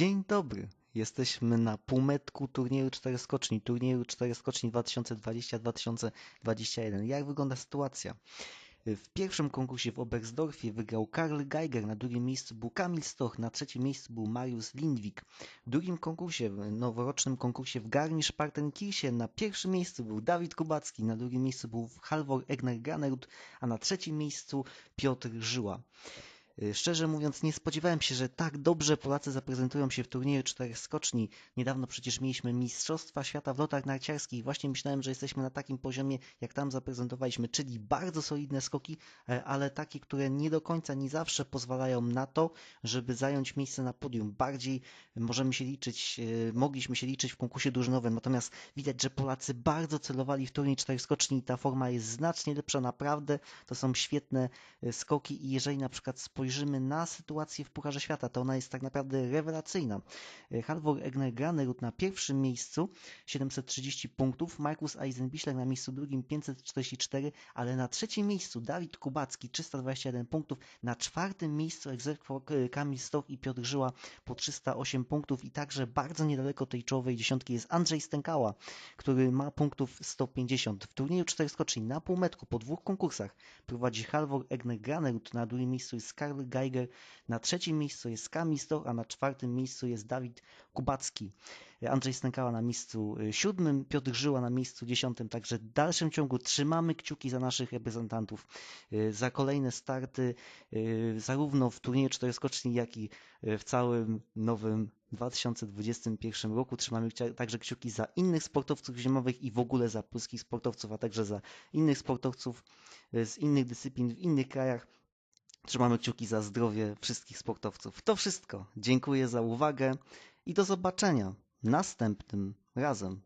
Dzień dobry. Jesteśmy na półmetku turnieju 4 skoczni, turnieju 4 skoczni 2020-2021. Jak wygląda sytuacja? W pierwszym konkursie w Oberstdorfie wygrał Karl Geiger, na drugim miejscu był Kamil Stoch, na trzecim miejscu był Mariusz Lindwik. W drugim konkursie, w noworocznym konkursie w Garmisch-Partenkirchen na pierwszym miejscu był Dawid Kubacki, na drugim miejscu był Halvor Egner Granerud, a na trzecim miejscu Piotr Żyła. Y, szczerze mówiąc, nie spodziewałem się, że tak dobrze Polacy zaprezentują się w turnieju czterech skoczni. Niedawno przecież mieliśmy Mistrzostwa Świata w lotach narciarskich. Właśnie myślałem, że jesteśmy na takim poziomie, jak tam zaprezentowaliśmy, czyli bardzo solidne skoki, e, ale takie, które nie do końca, nie zawsze pozwalają na to, żeby zająć miejsce na podium. Bardziej możemy się liczyć, e, mogliśmy się liczyć w konkursie drużynowym, natomiast widać, że Polacy bardzo celowali w turniej czterech skoczni i ta forma jest znacznie lepsza, naprawdę. To są świetne e, skoki i jeżeli na przykład spojrzymy spojrzymy na sytuację w Pucharze Świata, to ona jest tak naprawdę rewelacyjna. Halvor Egner Granerud na pierwszym miejscu 730 punktów, Markus Eisenbichler na miejscu drugim 544, ale na trzecim miejscu Dawid Kubacki 321 punktów, na czwartym miejscu egzekwo Kamil Stoch i Piotr Żyła po 308 punktów i także bardzo niedaleko tej czołowej dziesiątki jest Andrzej Stękała, który ma punktów 150. W turnieju czterech skoczni na półmetku po dwóch konkursach prowadzi Halvor Egner Granerud, na drugim miejscu jest Karl Geiger, na trzecim miejscu jest Kamil Stoch, a na czwartym miejscu jest Dawid Kubacki. Andrzej Stękała na miejscu y, siódmym, Piotr Żyła na miejscu dziesiątym, także w dalszym ciągu trzymamy kciuki za naszych reprezentantów, y, za kolejne starty, y, zarówno w turnieju czteroskoczni, jak i w całym nowym 2021 roku. Trzymamy także kciuki za innych sportowców zimowych i w ogóle za polskich sportowców, a także za innych sportowców z innych dyscyplin w innych krajach. Trzymamy kciuki za zdrowie wszystkich sportowców. To wszystko. Dziękuję za uwagę i do zobaczenia następnym razem.